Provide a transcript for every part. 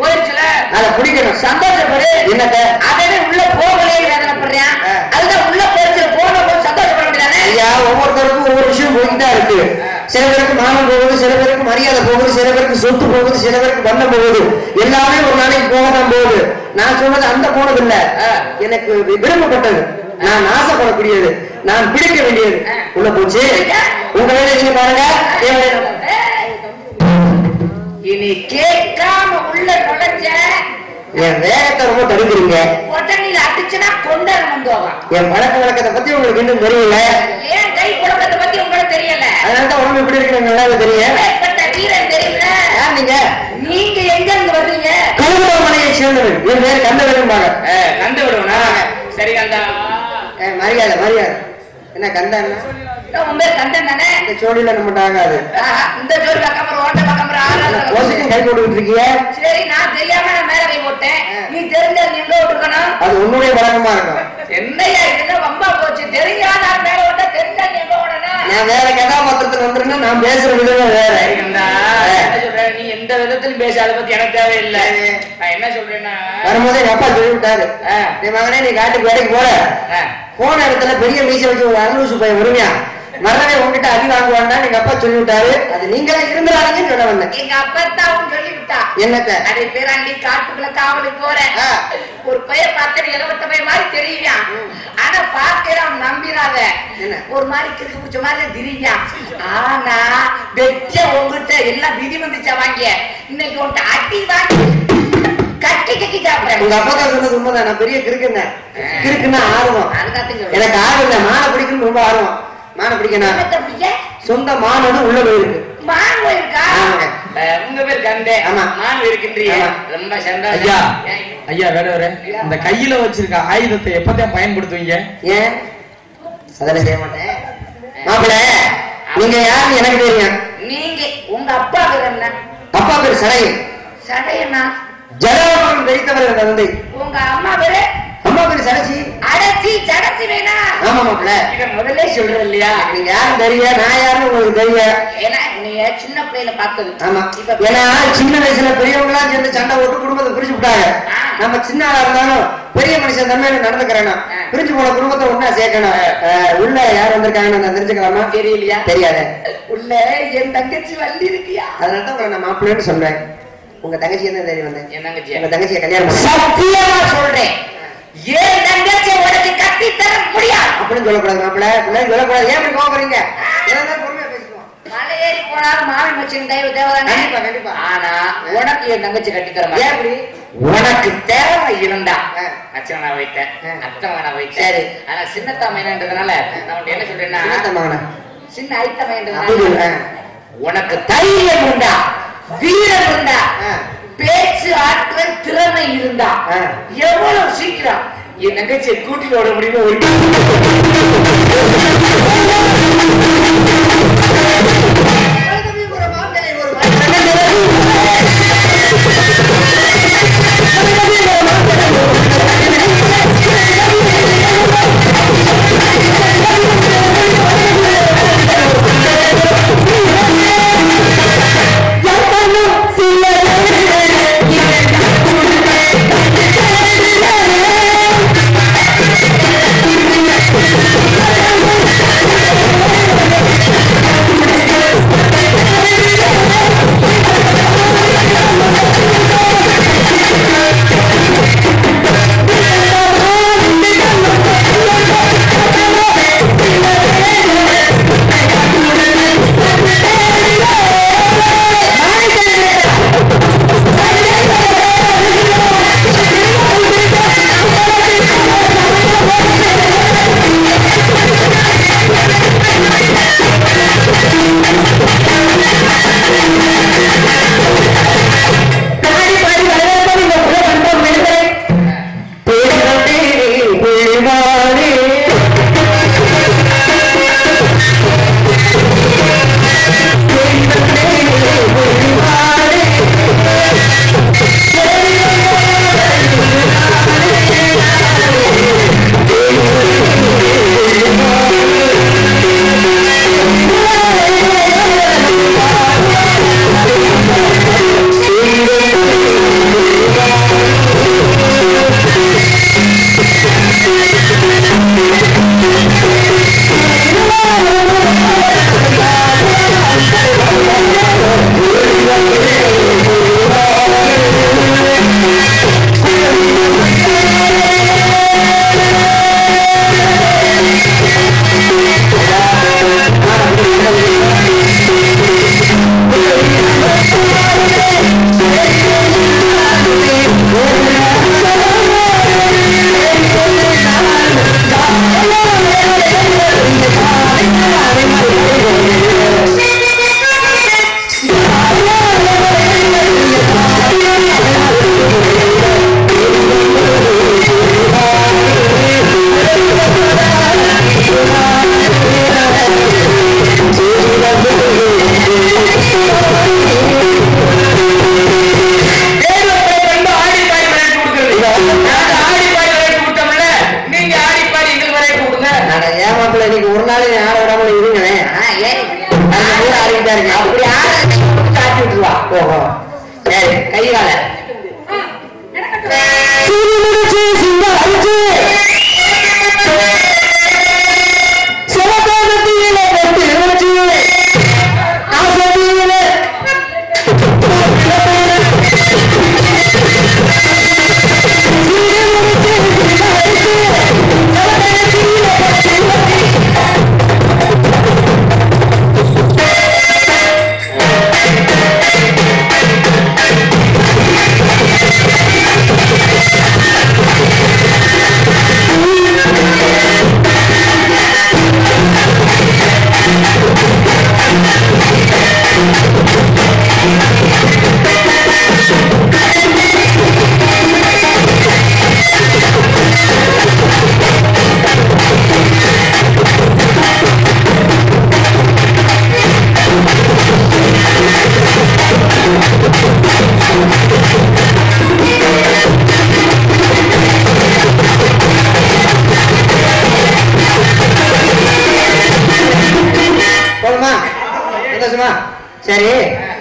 போயிடுச்சுல? அதை பிடிக்கணும் சந்தோஷப்படு. என்னத்த? அதே உள்ள போகலே வேதனைப்படுறேன். அதுதான் உள்ள போயிடுச்சு போன போது சந்தோஷப்பட ஐயா ஒவ்வொருத்தருக்கும் ஒவ்வொரு விஷயம் போயிட்டு இருக்கு. சில பேருக்கு மானம் போகுது சில பேருக்கு மரியாதை போகுது சில பேருக்கு சொத்து போகுது சில பேருக்கு போகுது. எல்லாமே ஒரு நாளைக்கு போக தான் போகுது. நான் சொன்னது அந்த போனது இல்ல. எனக்கு விரும்பப்பட்டது நான் ஆசைப்படக்கூடியது நான் பிடிக்க வேண்டியது. உள்ள போச்சு. உங்க வேலையை நீங்க பாருங்க. இனி கேட்காம உள்ள நுழைஞ்ச என் வேகத்தை ரொம்ப தடுக்கிறீங்க. உடனே அடிச்சுனா கொண்டாட வந்தோம் என் பழக்க வழக்கத்தை பத்தி உங்களுக்கு இன்னும் தெரியல. ஏன் கை குழப்பத்தை பத்தி உங்களுக்கு தெரியல? அதனால தான் உடம்பு எப்படி இருக்குன்னு நல்லாவே தெரியும் வீரன் தெரியல. நீங்க? நீங்க எங்க இருந்து வர்றீங்க? கழுகுமலையை சேர்ந்தவன் என் பேர் கந்தவெரும்பாங்க கண்டு விடுவனா சரி ஏய், மரியாதை மரியாதை. என்ன கந்தான்னா உன் பேர் தானே? இந்த சோழியில நம்ம ஆகாது இந்த ஜோடி பக்கம் ஓட்ட பக்கம் ஆறாவது கை போட்டுக்கிட்டு இருக்கிய? சரி நான் தெரியாம நான் மேல கை போட்டேன். நீ தெரிஞ்சா நீ எங்க விட்டுருக்கணும்? அது உன்னுடைய பழக்கமா இருக்கும். என்னையா இதெல்லாம் வம்பா போச்சு. தெரியாத ஆள் மேல ஓட்ட தெரிஞ்சா நீ எங்க ஓடணும் நான் வேற கதாபாத்திரத்துக்கு வந்துருந்தா நான் பேசுற விதமே வேற? நீ எந்த விதத்திலும் பேச அதை பத்தி எனக்கு தேவையில்லை. நான் என்ன சொல்றேன்னா வரும்போதே எங்க அப்பா சொல்லி விட்டாரு. நீ மகனே நீ காட்டுக்கு வேலைக்கு போற. போன இடத்துல பெரிய மீசை வச்சு ஒரு அனுசு பையன் வருவியா மரணமே உங்ககிட்ட அடி வாங்குவான்னா எங்க அப்பா சொல்லி விட்டாரு அது நீங்களே இருந்துடாதீங்கன்னு சொல்ல வந்தேன். எங்க அப்பத்தாவும் சொல்லி விட்டா என்னத்த? அடே பேராண்டி காட்டுக்குள்ள காவலுக்கு போறேன். ஒரு பையன் பார்த்து இளவட்ட பையன் மாதிரி தெரியுவான் ஆனா பார்க்கிறான் நம்பிராத என்ன? ஒரு மாதிரி கிறுக்கு பிடிச்ச மாதிரி திரியான் ஆனா வெச்ச உங்ககிட்ட எல்லாம் விதி வந்துச்சா வாங்கிய? இன்னைக்கு உன்கிட்ட அடி வாங்கி கட்டி கட்டி சாப்பிடுறேன். உங்க அப்பா தான் சொன்னது உண்மைதான். நான் பெரிய கிறுக்குன்னு. கிறுக்குன்னா ஆர்வம். எனக்கு ஆர்வம் இல்லை. மானை பிடிக்கணும்னு ரொம்ப ஆர்வம். மானை பிடிக்கணும்? சொந்த மானோடு உள்ள போயிருக்கு. மான். அஹ், உங்க பேர் கண்டே. ஆமா. மான் இருக்கின்றிய. ஆமா. ரொம்ப சந்தோஷம். ஐயா? ஐயா வேடவரே அந்த கையில வச்சிருக்க ஆயுதத்தை எப்பதான் பயன்படுத்துவீங்க? ஏன்? அதெல்லாம் செய்ய மாட்டேன். மாப்பிள்ள நீங்க யாருன்னு எனக்கு தெரியும். நீங்க உங்க அப்பா பேர் என்ன? அப்பா பேர் சடையன். சடையண்ணா ஜடாபுரம் வைத்தவர் என் தந்தை. உங்க அம்மா பேரு? அம்மா பேர் சடைச்சி அடைச்சி சடைச்சி வேணா. ஆமா மாப்பிள்ள இத முதல்ல சொல்ற இல்லையா? நீங்க யாரும் தெரிய? நான் யாருன்னு உங்களுக்கு தெரியும் ஏன்னா நீங்க சின்ன பிள்ளையில பார்த்தது. ஆமா. ஏன்னா சின்ன வயசுல பெரியவங்களா சேர்ந்து சண்டை போட்டு குடும்பத்தை பிரிச்சு விட்டாங்க. நம்ம சின்ன ஆளா இருந்தாலும் பெரிய மனுஷன் தன்மையில நடந்துக்கிறேன். பிரிஞ்சு போன குடும்பத்தை ஒண்ணா சேர்க்கணும். உள்ள யார் வந்திருக்காங்கன்னு நான் தெரிஞ்சுக்கலாமா? தெரியலையா? தெரியாது. உள்ள என் தங்கச்சி வள்ளி இருக்கியா? அதனால தான் நான் மாப்பிள்ளைன்னு சொன்னேன் உங்க தங்கச்சி என்ன தெரியும் வந்தேன்? என் தங்கச்சி உங்க தங்கச்சியை கல்யாணம் சத்தியமா சொல்றேன். ஏன் தங்கச்சி உனக்கு கட்டி தர முடியாது? அப்படின்னு சொல்லக்கூடாது மாப்பிள்ள. பிள்ளைங்க சொல்லக்கூடாது. ஏன் இப்படி கோவப்படுறீங்க? ஏதாவது பொறுமையா பேசுவோம் மலை ஏறி போனாலும் மாமி மச்சின் தெய்வ தேவதானே? கண்டிப்பா, கண்டிப்பா. ஆனா உனக்கு என் தங்கச்சி கட்டி தர ஏன் இப்படி? உனக்கு தேவை இருந்தா. அச்சனை வைத்தேன் நான் வைத்தேன் சரி. ஆனா சின்னத்தா மைனன்றதுனால நான் என்ன சொல்றேன்னா சின்ன ஐத்த அப்படி மைன்றதுனால ஆ. உனக்கு தைரியம் உண்டா? வீரம் ஆ. பேச்சு ஆற்றல் திறமை இருந்தா. எவ்வளவு சீக்கிரம்? என் தங்கச்சியை கூட்டிட்டு ஓட முடியுமோ? ஒரு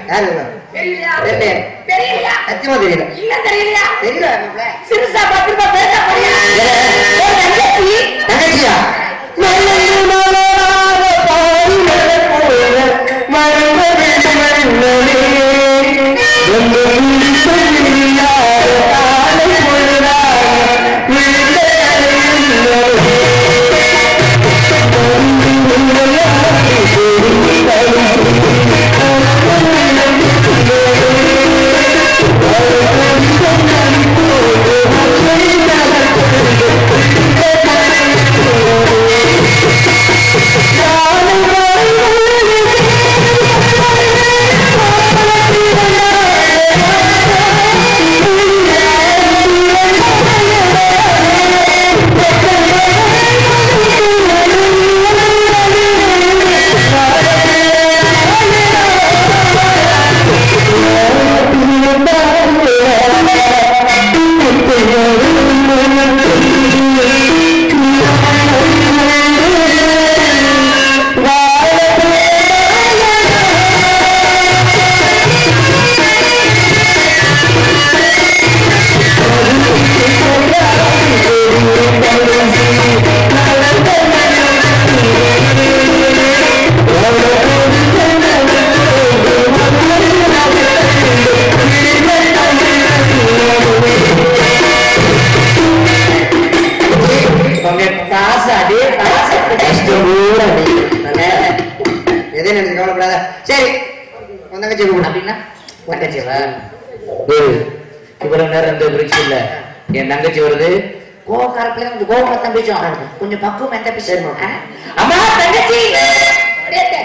யாரு? தெரியலையா? தெரியலையே. தெரியலையா? சத்தியமா தெரியல. இல்ல தெரியலையா? தெரியல சிறுசா பத்து ரூபாய் பேச தங்கச்சி. தங்கச்சியா? இவ்வளவு நேரம் இந்த பிரிட்ஜ் இல்ல. என் தங்கச்சி வருது. கோவக்காரத்துல கொஞ்சம் கோவமா தான் பேசும் கொஞ்சம் பக்குவம் எந்த. பேசும் அம்மா தங்கச்சி! அப்படியே தே.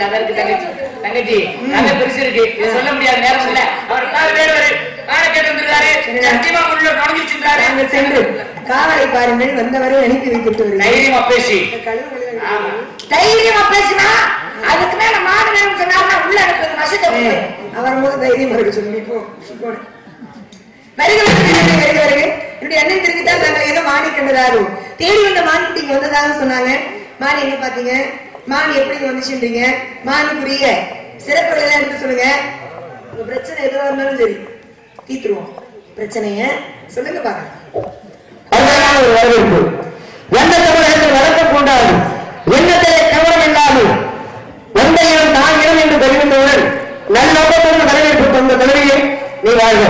கதை இருக்கு தங்கச்சி. தங்கச்சி கதை பெருசு இருக்கு. சொல்ல முடியாத நேரம் இல்ல. அவர் கால் வேடுவாரு மானை கேட்டு வந்திருக்காரு சத்தியமா உள்ள நுழைஞ்சிருச்சுன்றாரு. நாங்கள் சென்று காவலை பாருங்கள். வந்தவரை அனுப்பி வைத்துட்டு தைரியமா பேசி. தைரியமா பேசினா அதுக்கு மேல மாடு வேணும்னு சொன்னாருன்னா உள்ள அனுப்புறது ஏய், அவர் போது தைரியமா சொல்லுங்க. இப்போ போடு. வருக வருக, வருக. என்னுடைய அண்ணன் தெரிவித்தால் நாங்கள் ஏதோ மாணி கண்டதாரும் தேடி வந்த இங்க வந்ததாக சொன்னாங்க. மான் எங்க பாத்தீங்க மான் எப்படி வந்துச்சுன்றீங்க? மானுக்குரிய சிறப்பு எல்லாம் எடுத்து சொல்லுங்க. உங்க பிரச்சனை எதுவா இருந்தாலும் சரி தீத்துருவோம். பிரச்சனைய சொல்லுங்க பாருங்க. அருமையான ஒரு வரவேற்பு. எந்த தமிழகத்தில் வழக்கம் கொண்டாடும் எண்ணத்திலே கவனம் இல்லாமல் எந்த இனம் தான் இடம் என்று தெரிவித்தவுடன் நல்ல நோக்கத்தோடு வரவேற்பு தந்த தலைவியை நீ வாழ்க.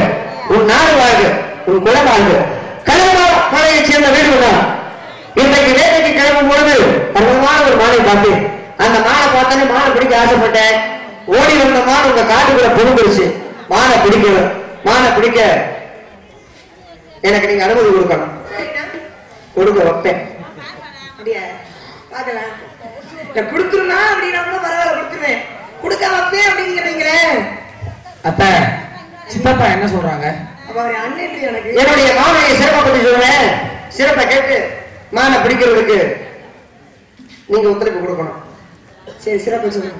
உன் நாடு வாழ்க உன் குலம் வாழ்க. கலமா மலையைச் சேர்ந்த வீடு தான் இன்றைக்கு வேலைக்கு கிளம்பும் பொழுது அற்புதமான ஒரு மாலை பார்த்தேன். அந்த மாலை பார்த்தோன்னே மாலை பிடிக்க ஆசைப்பட்டேன். ஓடி வந்த மான் உங்க காட்டுக்குள்ள புகுந்துருச்சு. மானை பிடிக்க மானை பிடிக்க எனக்கு நீங்க அனுமதி கொடுக்கணும். கொடுக்க வைப்பேன். குடுத்துருமா அப்படின்னா கூட பரவாயில்ல கொடுத்துருவேன். கொடுக்க வைப்பேன் அப்படின்னு சொன்னீங்களேன் அப்ப சித்தப்பா என்ன சொல்றாங்க? என்னுடைய மாமனையை சிறப்பை பற்றி சொல்றேன். சிறப்பை கேட்டு மானை பிடிக்கிறதுக்கு நீங்க ஒத்துழைப்பு கொடுக்கணும். சரி சிறப்பு சொல்லுங்க.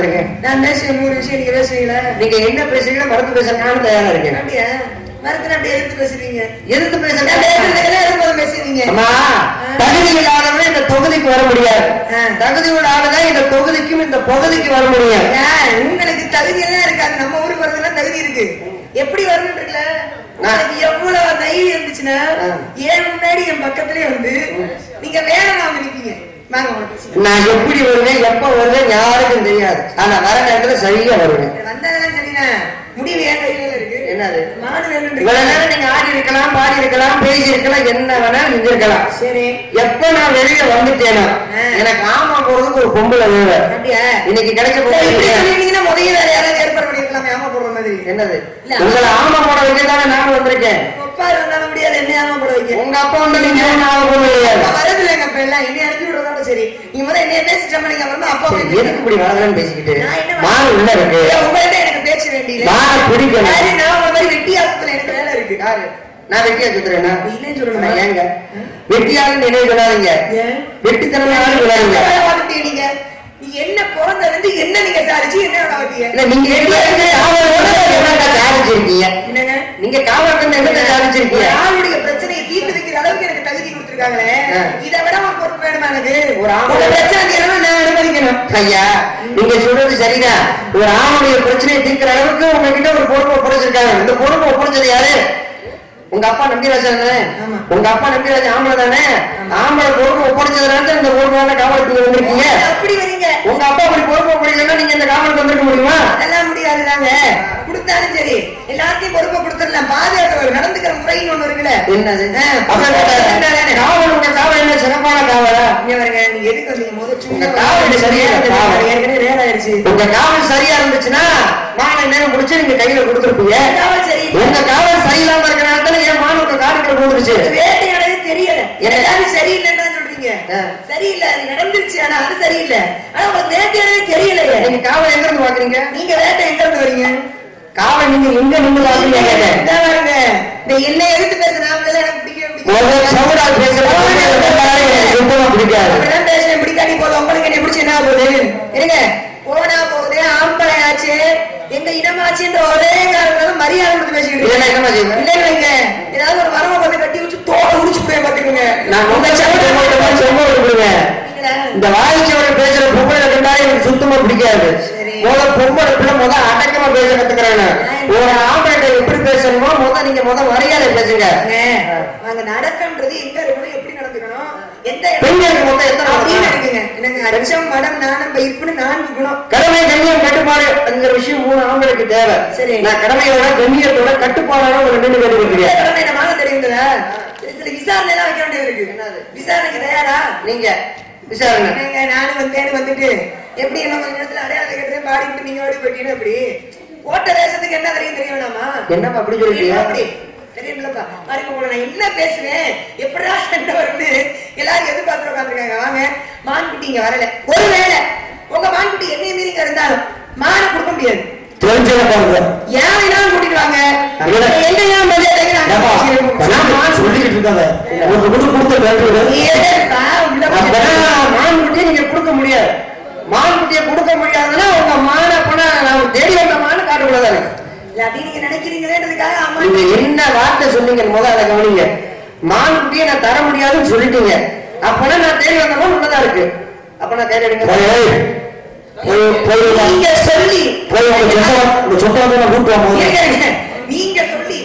வந்திருக்கேன். நான் பேசுவேன் நூறு விஷயம் நீங்க பேசுவீங்களா நீங்க என்ன பேசுறீங்களோ மறந்து பேச நானும் தயாரா இருக்கேன். அப்படியா? மறுத்து அப்படியே எடுத்து பேசுறீங்க. எதிர்த்து பேச நான் பேசுறதுக்கெல்லாம் இருக்கும்போது பேசுவீங்க அம்மா தகுதி இல்லாதவன் இந்த தொகுதிக்கு வர முடியாது. தகுதி இல்லாததான் இந்த தொகுதிக்கும் இந்த பகுதிக்கு வர முடியாது ஏன், உங்களுக்கு தகுதி எல்லாம் இருக்காது நம்ம ஊருக்கு வரதுலாம் தகுதி இருக்கு. எப்படி வரணும் இருக்குல்ல எவ்வளவு தைரியம் இருந்துச்சுன்னா. ஏன் முன்னாடி என் பக்கத்துலயே வந்து நீங்க வேணும் நாம நான் எப்படி வருவேன் எப்ப வருவேன் யாருக்கும் தெரியாது. ஆனா வர நேரத்துல சரியா வருவேன். முடிவு என்னது? இவ்வளவு நேரம் நீங்க ஆடி இருக்கலாம் பாடி இருக்கலாம் பேசி இருக்கலாம் என்ன வேணா செஞ்சிருக்கலாம் சரி. எப்ப நான் வெளியில வந்துட்டேனா. எனக்கு ஆமா போறதுக்கு ஒரு பொம்பளை வேலை இன்னைக்கு கிடைக்க சொல்லிட்டீங்கன்னா முதல்ல வேற யாராவது ஏற்பாடு பண்ணிருக்கலாமே ஆமா போடுற மாதிரி. என்னது? இல்ல. உங்களை ஆமா போட வைக்க தானே நான் வந்திருக்கேன் வந்தாலும் முடியாது என்ன ஆமா போட வைக்க. உங்க அப்பா வந்து நீங்க ஆமா போட முடியாது அப்ப வரது இல்லைங்க இப்ப எல்லாம் என்னை அனுப்பி விடுறதோட சரி நீங்க முதல்ல என்னைய பேசிட்டோம் நீங்க அப்புறமா அப்பா சரி, போய் எதுக்கு இப்படி வரலன்னு பேசிக்கிட்டு? நான் என்ன மான் உள்ள இருக்கு. ஏன் உங்கள்ட்ட எனக்கு பேச்சு வேண்டியது நான் உங்க மாதிரி வெட்டியாசத்துல எனக்கு வேலை இருக்கு. யாரு? நான் வெட்டியா சுத்துறேன்னா இல்லைன்னு சொல்லணுமா? நான் ஏங்க. வெட்டியாலும் நினைவு சொல்லாதீங்க. ஏன்? வெட்டித்தனமாலும் என்ன நீங்க என்ன என்ன நீங்க சாதிச்சு என்ன சாதிச்சிருக்கீங்க? நீங்க காவலர் என்னக்கா சாதிச்சிருக்கீங்க? பிரச்சனையை தீர்த்து வைக்கிற அளவுக்கு எனக்கு தகுதி கொடுத்துருக்காங்களே. இதை விட ஒரு பொறுப்பு வேணுமா எனக்கு ஒரு உங்க பிரச்சனை தீரணும் நான் அனுமதிக்கணும் ஐயா நீங்க சொல்றது சரிதான். ஒரு ஆணுடைய பிரச்சனையை தீர்க்கிற அளவுக்கு உங்ககிட்ட ஒரு பொறுப்பை ஒப்படைச்சிருக்காங்க இந்த பொறுப்பை ஒப்படைச்சது யாரு? உங்க அப்பா நம்பிராஜன் தானே. உங்க அப்பா நம்பிராஜன் ஆம்பளை தானே? ஆம்பளை பொறுப்பு ஒப்படைச்சதுனால தான் இந்த பொறுப்பான காவலுக்கு வந்திருக்கீங்க. அப்படி வரீங்க. உங்க அப்பா அப்படி பொறுப்பு ஒப்படைக்கலன்னா நீங்க இந்த காவலுக்கு வந்திருக்க முடியுமா? அதெல்லாம் முடியாதுதாங்க. கொடுத்தாலும் சரி. எல்லாத்தையும் பொறுப்பை கொடுத்துடலாம். பாதுகாக்கிறவர் நடந்துக்கிற முறை பையன் ஒண்ணு இருக்குல்ல. என்னது. காவல் உங்க காவல் என்ன? சிறப்பான காவலா? இங்க பாருங்க, நீங்க எதுக்கு வந்தீங்க? முத சும்மா உங்க காவல் சரியா. ஏற்கனவே வேலை ஆயிடுச்சு. உங்க காவல் சரியா இருந்துச்சுன்னா மானை நேரம் முடிச்சு நீங்க கையில கொடுத்துருப்பீங்க. காவல் சரியில்லை. உங்க காவல் சரியில்லாம இருக்கிறனால தானே என் மான் உங்க காட்டுக்குள்ள போந்துருச்சு வேட்டையாடவே தெரியல. எல்லாரும் சரியில்லைன்னு சொல்றீங்க. சரியில்லை அது நடந்துருச்சு. ஆனா அது சரியில்லை. ஆனா உங்களுக்கு வேட்டையாடவே தெரியலையே. நீங்க காவல் எங்க இருந்து பாக்குறீங்க? நீங்க வேட்டை எங்க இருந்து வரீங்க காவல் நீங்க எங்க பாக்குறீங்க இந்த என்னை எதிர்த்து பேசுறாங்க எனக்கு பிடிக்காது. பேசுறேன் பிடிக்காட்டி போதும் உங்களுக்கு என்னை பிடிச்சி என்ன போகுது இருங்க. போனா போகுது ஆம்பளை ஆச்சு எங்க இடமாச்சுன்ற ஒரே காரணம் மரியாதை கொடுத்து பேசிக்கிட்டு? இல்லை இல்லைங்க ஏதாவது ஒரு வரவை பார்த்து கட்டி வச்சு தோலை உடிச்சு போய் பாத்துக்கோங்க நான் உங்க விடுவேன்? இந்த வாழ்க்கையோட பேசுற பொம்பளை கண்டாலே எனக்கு சுத்தமா பிடிக்காது. முத பொம்பளை பிள்ளை முத அடக்கமா பேச கத்துக்கிறாங்க ஒரு ஆம்பளை எப்படி பேசணுமோ முத நீங்க முத மரியாதை பேசுங்க. வாங்க நடக்கன்றது எங்க இருக்கணும் எப்படி நடந்துக்கணும் எந்த பெண்களுக்கு மொத்தம் எத்தனை? இருக்குங்க எனக்கு அச்சம் மடம் நாணம் நான்கு குணம் கடமை கண்ணியம் கட்டுப்பாடு அந்த விஷயம் மூணு ஆம்பளைக்கு தேவை. சரி. நான் கடமையோட கண்ணியத்தோட கட்டுப்பாடோட ஒரு ரெண்டு இந்த பேருக்கு கடமை நம்ம தெரியுங்களா? விசாரணை எல்லாம் வைக்க வேண்டியது இருக்கு. விசாரணைக்கு தயாரா? நீங்க விசாரணை நானும் வந்தேன்னு வந்துட்டு எப்படி என்ன கொஞ்ச நேரத்துல அடையாளம் கட்டுறது பாடிட்டு நீங்க ஓடி போயிட்டீங்கன்னா எப்படி ஓட்ட தேசத்துக்கு என்ன தெரியும் தெரிய வேணாமா? என்னப்பா அப்படி சொல்லிட்டீங்க? அப்படி. பாருங்க உங்களை நான் என்ன பேசுவேன்? எப்படா சண்டை வருது எல்லாரும் எதிர்பார்த்து உட்காந்துருக்காங்க வாங்க மான்குட்டி இங்க வரல. ஒருவேளை உங்க மான்குட்டி என்னைய மீறி இங்க இருந்தாலும் மானை கொடுக்க முடியாது. தெரிஞ்சத பாருங்க ஏன் வேணாலும் கூட்டிட்டு வாங்க? இல்ல. என்ன ஏன் மான் சொல்லிக்கிட்டு இருக்காத. ஒரு குடு கொடுத்த நீங்க கொடுக்க முடியாது. மான்குட்டியை கொடுக்க முடியாதுன்னா உங்க மான நான் தேடி வந்த மான அப்படி நீங்க நினைக்கிறீங்களேன்றதுக்காக அம்மா என்ன வார்த்தை சொன்னீங்க முதல்ல அதை கவனிங்க. மான்குட்டியை நான் தர முடியாதுன்னு சொல்லிட்டீங்க. அப்பனா நான் தேடி வந்த மான் உள்ளதா இருக்கு. அப்ப நான் தேடி நீங்க சொல்லி. நீங்க சொல்லி.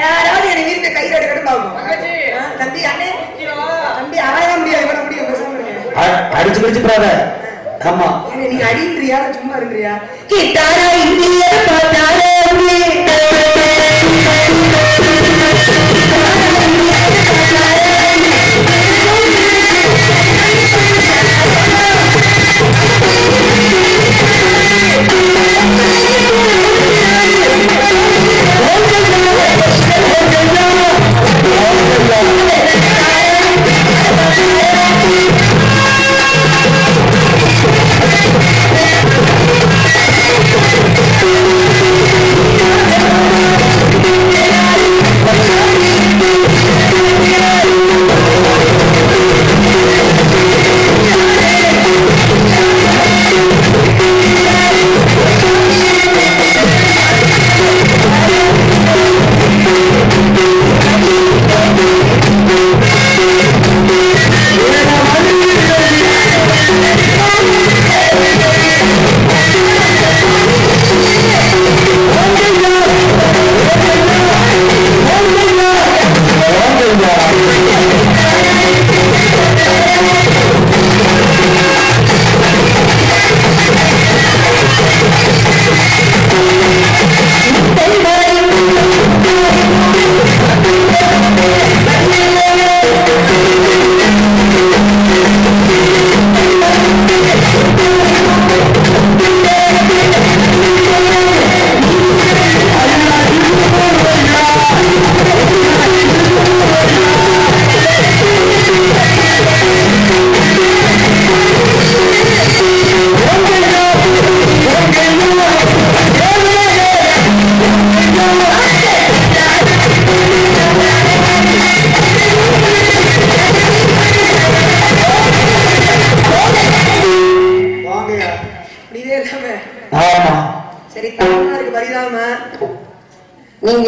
யாராவது என்னை வீட்டு கையில எடுக்கணும் தம்பி அண்ணே. தம்பி அவன் முடியாது. இவனை முடியும். அடிச்சு பிடிச்சு ஆமா. நீங்க இல்ல சும்மா இருக்கிறியா? கிட்டாரா இந்திய பார்த்தாரே?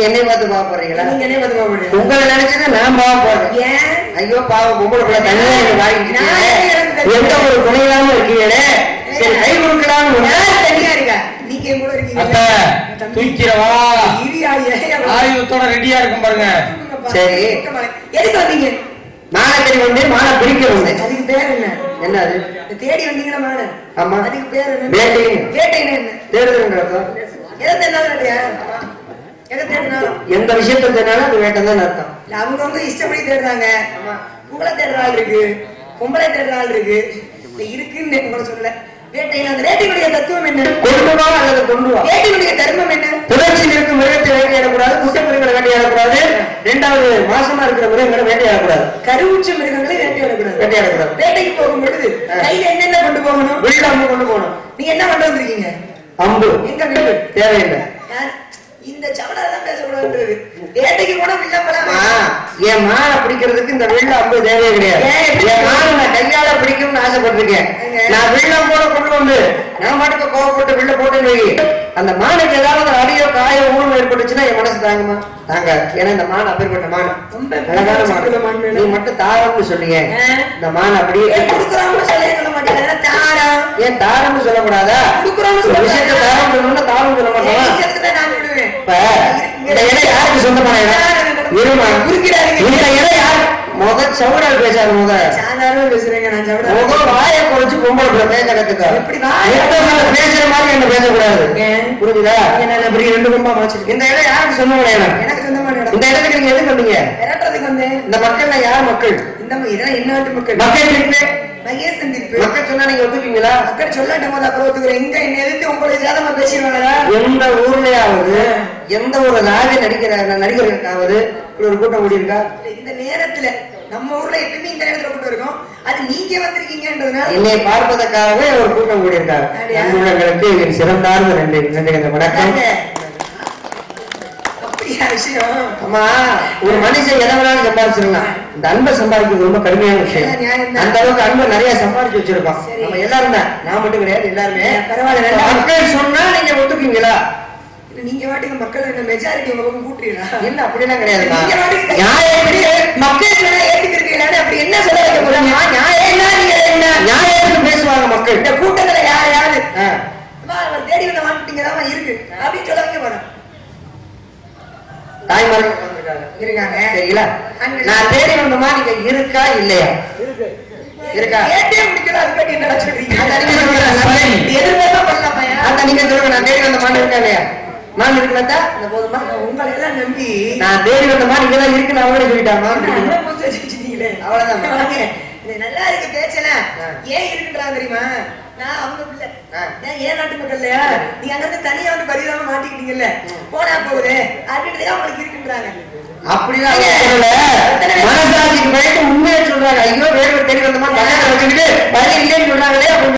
என்னை பார்த்து பார்க்க போறீங்களா நீங்க என்ன பார்த்து பாப்பீங்க உங்களை நினைச்சது நான் பார்க்க போறேன் ஏன்? ஐயோ பாவம் பொம்பளை பிள்ளை தனியா வாங்கிட்டு எனக்கு தெரியும். எந்த ஒரு துணை இல்லாம இருக்கீங்களே? சரி கை கொடுக்கலாம்னு தனியா இருக்கா நீங்க கூட இருக்கீங்க தூக்கிறவா ஆயுதத்தோட ரெடியா இருக்கும் பாருங்க. சரி. எதுக்கு வந்தீங்க? மானக்கறி வந்து மான பிரிக்க வந்து. அதுக்கு பேர் என்ன? என்ன அது? தேடி வந்தீங்களா மாடு ஆமா. அதுக்கு பேர் என்ன? வேட்டை. வேட்டைன்னு என்ன? தேடுதுன்ற அர்த்தம்? எதை தென்னாலும் இல்லையா எதை தேடினாலும் எந்த விஷயத்தை தேடினாலும் வேட்டம் தான் அர்த்தம். அவங்கவங்க இஷ்டப்படி தேடுறாங்க. உங்களை தேடுற ஆள் இருக்கு. பொம்பளை தேடுற ஆள் இருக்கு. இருக்குன்னு உங்களை சொல்லல. வேட்டையினுடைய தத்துவம் என்ன? கொண்டு வா அல்லது கொண்டு வா வேட்டையினுடைய தர்மம் என்ன? புணர்ச்சியில் இருக்கும் மிருகத்தை வேட்டையாடக்கூடாது குட்டை மிருகங்களை வேட்டையாடக்கூடாது ரெண்டாவது மாசமா இருக்கிற மிருகங்களை வேட்டையாடக்கூடாது கருவுற்ற மிருகங்களை வேட்டையாடக்கூடாது வேட்டையாடக்கூடாது வேட்டைக்கு போகும் பொழுது கையில என்னென்ன கொண்டு போகணும்? வீட்டுல அம்பு கொண்டு போகணும். நீங்க என்ன கொண்டு வந்திருக்கீங்க? அம்பு. எங்க வீடு? தேவையில்லை? இந்த சவடாதான் பேசக்கூடாதுன்றது வேட்டைக்கு போனா வில்லம்பலாம் ஆ, என் மானை பிடிக்கிறதுக்கு இந்த வெள்ள அம்பு தேவையே கிடையாது? என் மானை நான் கையால பிடிக்கும்னு ஆசைப்பட்டிருக்கேன்? நான் வெள்ளம் கொண்டு வந்து நான் மட்டும் கோவப்பட்டு வெள்ள போட்டு வை அந்த மானுக்கு ஏதாவது அடியோ காயோ ஊழல் ஏற்பட்டுச்சுன்னா என் மனசு தாங்குமா? தாங்க ஏன்னா இந்த மான் அப்பேற்பட்ட மான். அழகான மான். நீ மட்டும் தாரம்னு ஆ. இந்த மான் அப்படியே ஏன் தாரம்னு சொல்லக்கூடாதா? விஷயத்தை தாரம் சொல்லணும்னா தாரம் சொல்ல மாட்டோமா? இப்ப இந்த இடம் யாருக்கு சொந்தமான இடம் இருமா. இந்த இடம் யார் முத சவுடால் பேசாது முத சாதாரண பேசுறேங்க நான் சவடா முத வாயை குறைச்சு பொம்பளை பிள்ளை பேச கத்துக்க எப்படி பேசுற மாதிரி என்ன பேசக்கூடாது? இங்க நான் இப்படி ரெண்டு கும்பா வச்சிருக்கேன். இந்த இடம் யாருக்கு சொந்தமான இடம்? எனக்கு சொந்தமான இடம் இந்த இடத்துக்கு நீங்க எதுக்கு வந்தீங்க? விரட்டுறதுக்கு வந்தேன். இந்த மக்கள்ல யார் மக்கள்? இந்த இதெல்லாம் என்ன மக்கள். மக்கள் தீர்ப்பு மக்கள் சொன்னா நீங்க ஒத்துப்பீங்களா? மக்கள் சொல்லட்டும் போது அப்புறம் ஒத்துக்கிறேன். எங்க என்ன எதிர்த்து உங்களை சேதமா பேசிடுவாங்களா? எந்த ஊர்லயாவது எந்த ஒரு நாவே நடிக்கிற நடிகர்களுக்காவது இப்படி ஒரு கூட்டம் கூடி இருக்கா? இந்த நேரத்துல நம்ம ஊர்ல எப்பயுமே இந்த நேரத்துல கூட்டம் இருக்கும். அது நீங்க வந்திருக்கீங்கன்றதுனால என்னை பார்ப்பதற்காகவே ஒரு கூட்டம் கூடியிருக்காங்க அப்படியா? நண்பர்களுக்கு சிறந்தார்ந்த நன்றி நன்றி வணக்கம். ஒரு மனுஷன் எதை வேணாலும் சம்பாதிச்சிடலாம் இந்த அன்பை சம்பாதிக்கிறது ரொம்ப கடுமையான விஷயம். அந்த அளவுக்கு அன்பை நிறைய சம்பாதிச்சு வச்சிருக்கோம். சரி. நம்ம எல்லாரும் நான் மட்டும் கிடையாது எல்லாருமே. பரவாயில்ல. மக்கள் சொன்னா நீங்க ஒத்துக்குவீங்களா? நீங்க வாட்டுக்கு மக்கள் என்ன மெஜாரிட்டி உங்க பக்கம் கூட்டுறீங்களா? இல்ல அப்படிலாம் கிடையாதுமா நீங்க வாட்டுக்கு நியாயம் எப்படி? மக்கள் சொன்னா ஏத்துக்கிறீங்களான்னு அப்படி என்ன சொல்ல வைக்க போறீங்க நியாயம் என்ன? நீங்க என்ன? நியாயத்துக்கு பேசுவாங்க மக்கள்? இந்த கூட்டத்துல யார் தேடி வந்த மாட்டீங்க தான் இருக்கு. அப்படின்னு சொல்ல வைக்க போறேன் உட்கார்ந்திருக்காங்க. இருக்காங்க. சரிங்களா. நான் தேடி வந்தமா? நீங்க இருக்கா? இல்லையா? இருக்கா. கேட்டே முடிக்கல அதுக்காட்டி என்ன சொல்லுங்க. எதிர்பார்த்தா பண்ணலாமாயா அந்த நீங்க சொல்லுங்க நான் தேடி வந்த மான் இருக்கா இல்லையா? இருக்குல்லா இந்த போதுமா உங்களை எல்லாம் நம்பி நான் தேடி இருக்கு நான் அவங்களே சொல்லிட்டா மான் இருக்கு. நல்லா புடிச்சு வச்சுக்கிட்டீங்களே. அவ்வளவுதான். இது நல்லா இருக்கு பேச்செல்லாம். ஆ. ஏன் இருக்குன்றாங்க தெரியுமா? நான் அவங்க பிள்ளை. நான் ஏன் நாட்டு மக்கள் இல்லையா? நீங்க அங்க இருந்து தனியா வந்து பரிதாபமா மாட்டிக்கிட்டீங்கல்ல. போனா போகுது. அப்படின்றது தான் உங்களுக்கு இருக்குன்றாங்க. சொல்லல மனசாட்சிக்கு உண்மையை சொல்றாங்க ஐயோ வேறு தேடி வந்த மான் கல்யாணம் வச்சுக்கிட்டு பதில் இல்லைன்னு சொன்னாங்களே அப்படின்னு